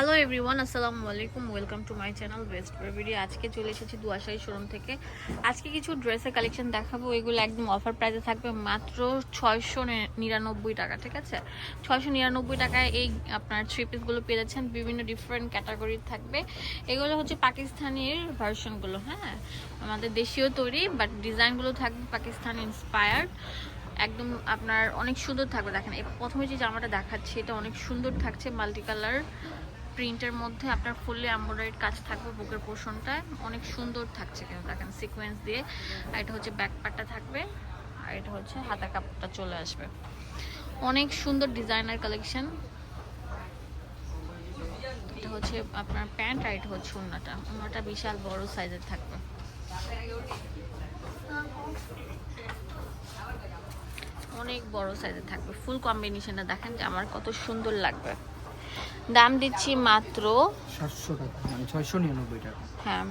Hello everyone আসসালামু আলাইকুম welcome to my channel best বেবিডি আজকে চলে এসেছি দুয়াশাই শোরুম থেকে। আজকে কিছু ড্রেসের কালেকশন দেখাবো। এগুলো একদম অফার প্রাইসে থাকবে মাত্র ছয়শো নিরানব্বই টাকা, ঠিক আছে? ছয়শো নিরানব্বই টাকায় এই, আপনার থ্রি পিসগুলো পেয়ে যাচ্ছেন। বিভিন্ন ডিফারেন্ট ক্যাটাগরির থাকবে। এগুলো হচ্ছে পাকিস্তানির ভার্সনগুলো হ্যাঁ? আমাদের দেশীয় তৈরি বাট ডিজাইনগুলো থাকবে পাকিস্তান ইন্সপায়ার্ড একদম আপনার অনেক সুন্দর থাকবে। দেখেন প্রথমে যে জামাটা দেখাচ্ছি, এটা অনেক সুন্দর থাকছে মাল্টি কালার প্রিন্টের মধ্যে আপনার ফুললি এমব্রয়ডারিড কাজ থাকবে বুকের পোর্শনটায় অনেক সুন্দর থাকছে কিন্তু, দেখেন সিকোয়েন্স দিয়ে। আর এটা হচ্ছে ব্যাক পার্টটা থাকবে, আর এটা হচ্ছে হাতা কাপড়টা চলে আসবে। অনেক সুন্দর ডিজাইনার কালেকশন এটা হচ্ছে আপনার প্যান্ট আর এটা হচ্ছে ওন্নাটা। ওন্নাটা বিশাল বড় সাইজের থাকবে। অনেক বড় সাইজের থাকবে। ফুল কম্বিনেশনটা দেখেন যে আমার কত সুন্দর লাগবে। দাম দিচ্ছি মাত্র সাতশো টাকা মানে ছয়শো নিরানব্বই টাকা। হ্যাঁ।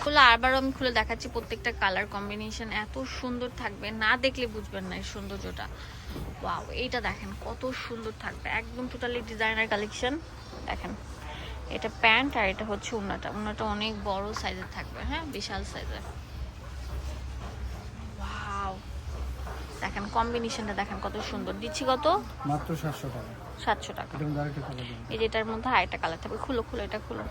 খুলে আবারও আমি খুলে দেখাচ্ছি প্রত্যেকটা কালার কম্বিনেশন এত সুন্দর থাকবে না দেখলে বুঝবেন না এই সৌন্দর্যটা। ওয়াও এইটা দেখেন কত সুন্দর থাকবে একদম টোটালি ডিজাইনার কালেকশন দেখেন এটা প্যান্ট আর এটা হচ্ছে উন্নাটা উন্নাটা অনেক বড় সাইজের থাকবে হ্যাঁ বিশাল সাইজের ওয়াও দেখেন কম্বিনেশনটা দেখেন কত সুন্দর। দিচ্ছি কত? মাত্র সাতশো টাকা। সাতশো টাকা। এই যেটার মধ্যে আরেকটা কালার থাকবে। খুলো খুলো এটা খুলো।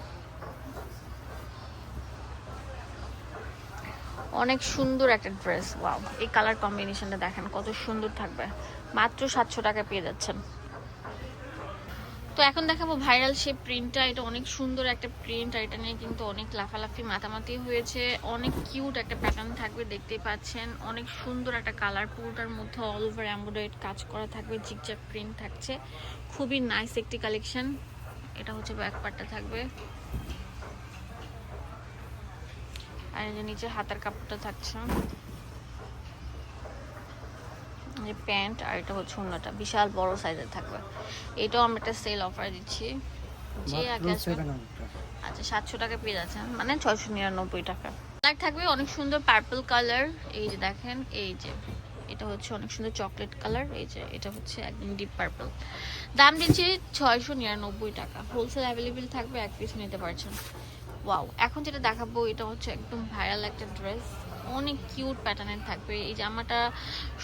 অনেক সুন্দর একটা ড্রেস ওয়াও এই কালার কম্বিনেশনটা দেখেন কত সুন্দর থাকবে। মাত্র সাতশো টাকা পেয়ে যাচ্ছেন। তো এখন দেখাবো ভাইরাল সে প্রিন্টটা এটা অনেক সুন্দর একটা প্রিন্ট আর এটা নিয়ে কিন্তু অনেক লাফালাফি, মাতামাতি হয়েছে। অনেক কিউট একটা প্যাটার্ন থাকবে, দেখতেই পাচ্ছেন। অনেক সুন্দর একটা কালার পুরোটার মধ্যে অল ওভার এমব্রয়ডারি কাজ করা থাকবে জিগজ্যাগ প্রিন্ট থাকছে। খুবই নাইস একটি কালেকশন এটা হচ্ছে ব্যাক পার্টটা থাকবে। আর নিচে হাতার কাপড়টা থাকছে। যে প্যান্ট আর এটা হচ্ছে অন্যটা। বিশাল বড় সাইজের থাকবে। এটাও আমরা একটা সেল অফার দিচ্ছি। যে আগে মাত্র আসবে সেভেন হান্ড্রেড টাকা আচ্ছা সাতশো টাকা পেয়ে যাচ্ছেন মানে ছয়শো নিরানব্বই টাকা। কালার থাকবে অনেক সুন্দর পার্পল কালার এই যে দেখেন এই যে। এটা হচ্ছে অনেক সুন্দর চকলেট কালার এই যে এটা হচ্ছে একদম ডিপ পার্পল দাম দিচ্ছি ছয়শো নিরানব্বই টাকা। হোলসেল অ্যাভেলেবেল থাকবে এক পিস নিতে পারছেন। ওয়াও এখন যেটা দেখাবো এটা হচ্ছে একদম ভাইরাল একটা ড্রেস অনেক কিউট প্যাটার্নের থাকবে। এই জামাটা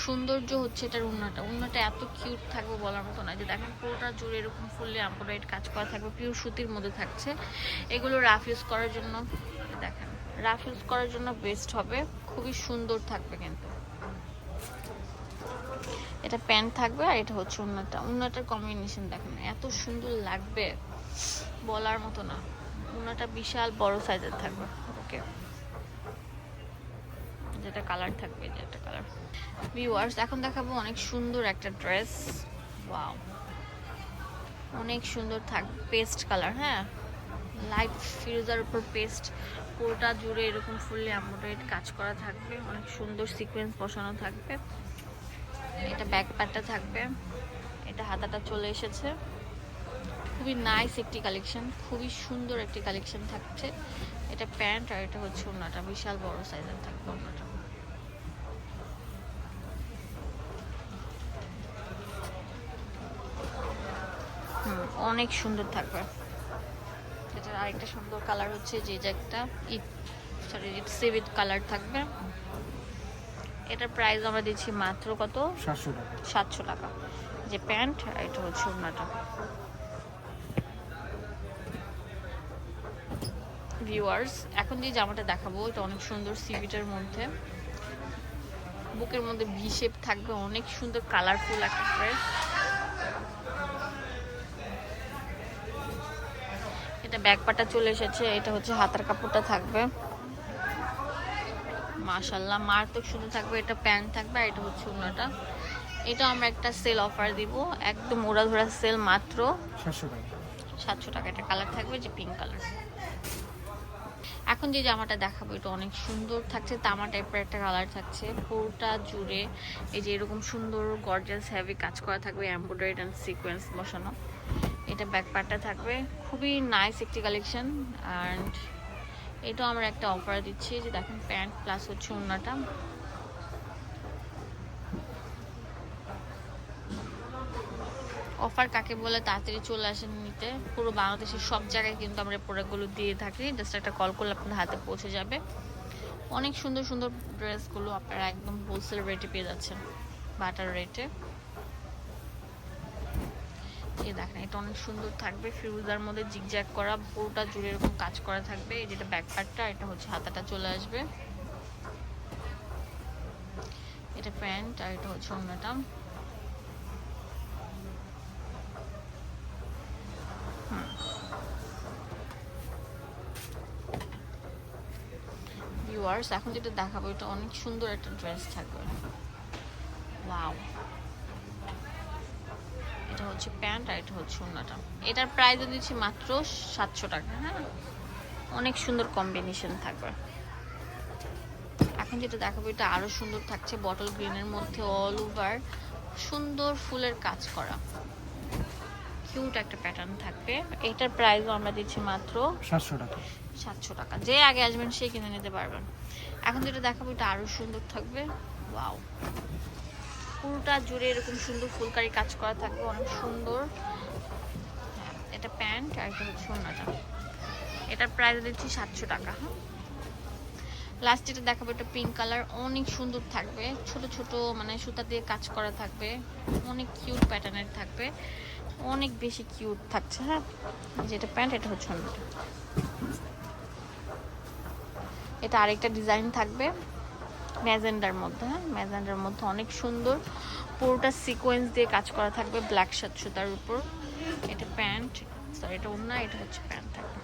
সৌন্দর্য হচ্ছে এটার উন্নাটা উন্নাটা এত কিউট থাকবে বলার মতো না যে দেখেন পুরোটা জুড়ে এরকম ফুললে এমব্রয়ডারি কাজ করা থাকবে পিওর সুতির মধ্যে থাকছে। এগুলো রাফ ইউজ করার জন্য, দেখেন রাফ ইউজ করার জন্য বেস্ট হবে। খুবই সুন্দর থাকবে কিন্তু। এটা প্যান্ট থাকবে আর এটা হচ্ছে উন্নাটা উন্নাটার কম্বিনেশন দেখেন, এত সুন্দর লাগবে বলার মতো না। উন্নাটা বিশাল বড় সাইজের থাকবে। ওকে যেটা কালার থাকবে যেটা কালার ভিউয়ার্স এখন দেখাবো অনেক সুন্দর একটা ড্রেস ওয়াও অনেক সুন্দর থাক পেস্ট কালার হ্যাঁ? লাইট ফিরোজার উপর পেস্ট পুরোটা জুড়ে এরকম ফুললি এমব্রয়ডারি কাজ করা থাকবে, অনেক সুন্দর সিকোয়েন্স বসানো থাকবে। এটা ব্যাক পার্টটা থাকবে, এটা হাতাটা চলে এসেছে। খুবই নাইস একটি কালেকশন খুবই সুন্দর একটি কালেকশন থাকছে। এটা প্যান্ট আর এটা হচ্ছে ওনাটা বিশাল বড় সাইজের থাকবে ওনাটা হুম অনেক সুন্দর থাকবে। এটার আরেকটা সুন্দর কালার হচ্ছে যে যে একটা ইট সরি ইট সিভিট কালার থাকবে। এটার প্রাইস আমরা দিচ্ছি মাত্র কত? সাতশো টাকা। সাতশো টাকা। যে প্যান্ট এটা হচ্ছে ওড়নাটা। ভিউয়ার্স এখন যে জামাটা দেখাবো এটা অনেক সুন্দর সিভিটার মধ্যে। বুকের মধ্যে ভি শেপ থাকবে অনেক সুন্দর কালারফুল একটা ড্রেস এটা ব্যাক পাটা চলে এসেছে এটা হচ্ছে হাতার কাপড়টা থাকবে। মাশাল্লাহ মারাত্মক শুধু থাকবে এটা প্যান্ট থাকবে আর এটা হচ্ছে ওনাটা এটা আমরা একটা সেল অফার দিব একদম ওরা ধরা সেল মাত্র। সাতশো টাকা। সাতশো টাকা একটা কালার থাকবে যে পিঙ্ক কালার এখন যে জামাটা দেখাবো এটা অনেক সুন্দর থাকছে তামা টাইপের একটা কালার থাকছে পুরোটা জুড়ে এই যে এরকম সুন্দর গর্জাস হ্যাভি কাজ করা থাকবে এমব্রয়ডারি অ্যান্ড সিকোয়েন্স বসানো। এটা ব্যাক পার্টটা থাকবে। খুবই নাইস একটি কালেকশন অ্যান্ড এটাও আমরা একটা অফার দিচ্ছি যে দেখেন প্যান্ট প্লাস হচ্ছে ওড়নাটা। অফার কাকে বলে তাড়াতাড়ি চলে আসেন নিতে। পুরো বাংলাদেশের সব জায়গায় কিন্তু আমরা প্রোডাক্টগুলো দিয়ে থাকি। জাস্ট একটা কল করলে আপনার হাতে পৌঁছে যাবে। অনেক সুন্দর সুন্দর ড্রেসগুলো আপনারা একদম হোলসেল রেটে পেয়ে যাচ্ছেন, বাটার রেটে এই দেখেন, এটা অনেক সুন্দর থাকবে। ফিরুজার মধ্যে জিগজ্যাগ করা, পুরোটা জুড়ে এরকম কাজ করা থাকবে। এই যেটা ব্যাক পার্টটা এটা হচ্ছে হাতাটা চলে আসবে। এটা প্যান্ট আর এটা হচ্ছে অন্যটা এখন যেটা দেখাবো, এটা অনেক সুন্দর একটা ড্রেস থাকবে। ওয়াও এটা হচ্ছে প্যান্ট আর এটা হচ্ছে ওন্নাটা। এটার প্রাইস দিচ্ছি মাত্র সাতশো টাকা হ্যাঁ? অনেক সুন্দর কম্বিনেশন থাকবে। এখন যেটা দেখাবো এটা আরও সুন্দর থাকছে বটল গ্রিনের মধ্যে অল ওভার সুন্দর ফুলের কাজ করা। কিউট একটা প্যাটার্ন থাকবে। এটার প্রাইসও আমরা দিচ্ছি মাত্র সাতশো টাকা। সাতশো টাকা। যে আগে আসবেন সে কিনে নিতে পারবেন। এখন যেটা দেখাবো এটা আরও সুন্দর থাকবে। ওয়াও পুরোটা জুড়ে এরকম সুন্দর ফুলকারি কাজ করা থাকবে অনেক সুন্দর। হ্যাঁ, এটা প্যান্ট আর এটা হচ্ছে অন্যটা এটার প্রাইস দিচ্ছি সাতশো টাকা হ্যাঁ। লাস্ট যেটা দেখাবো এটা পিঙ্ক কালার অনেক সুন্দর থাকবে। ছোট ছোট মানে সুতা দিয়ে কাজ করা থাকবে অনেক কিউট প্যাটার্নের থাকবে অনেক বেশি কিউট থাকছে হ্যাঁ। যেটা প্যান্ট এটা হচ্ছে অন্যটা এটা আরেকটা ডিজাইন থাকবে। ম্যাজেন্ডার মধ্যে হ্যাঁ? ম্যাজেন্ডার মধ্যে অনেক সুন্দর। পুরোটা সিকোয়েন্স দিয়ে কাজ করা থাকবে ব্ল্যাক সাত সুতার উপর। এটা প্যান্ট সরি এটা অন্য এটা হচ্ছে প্যান্ট থাকবে।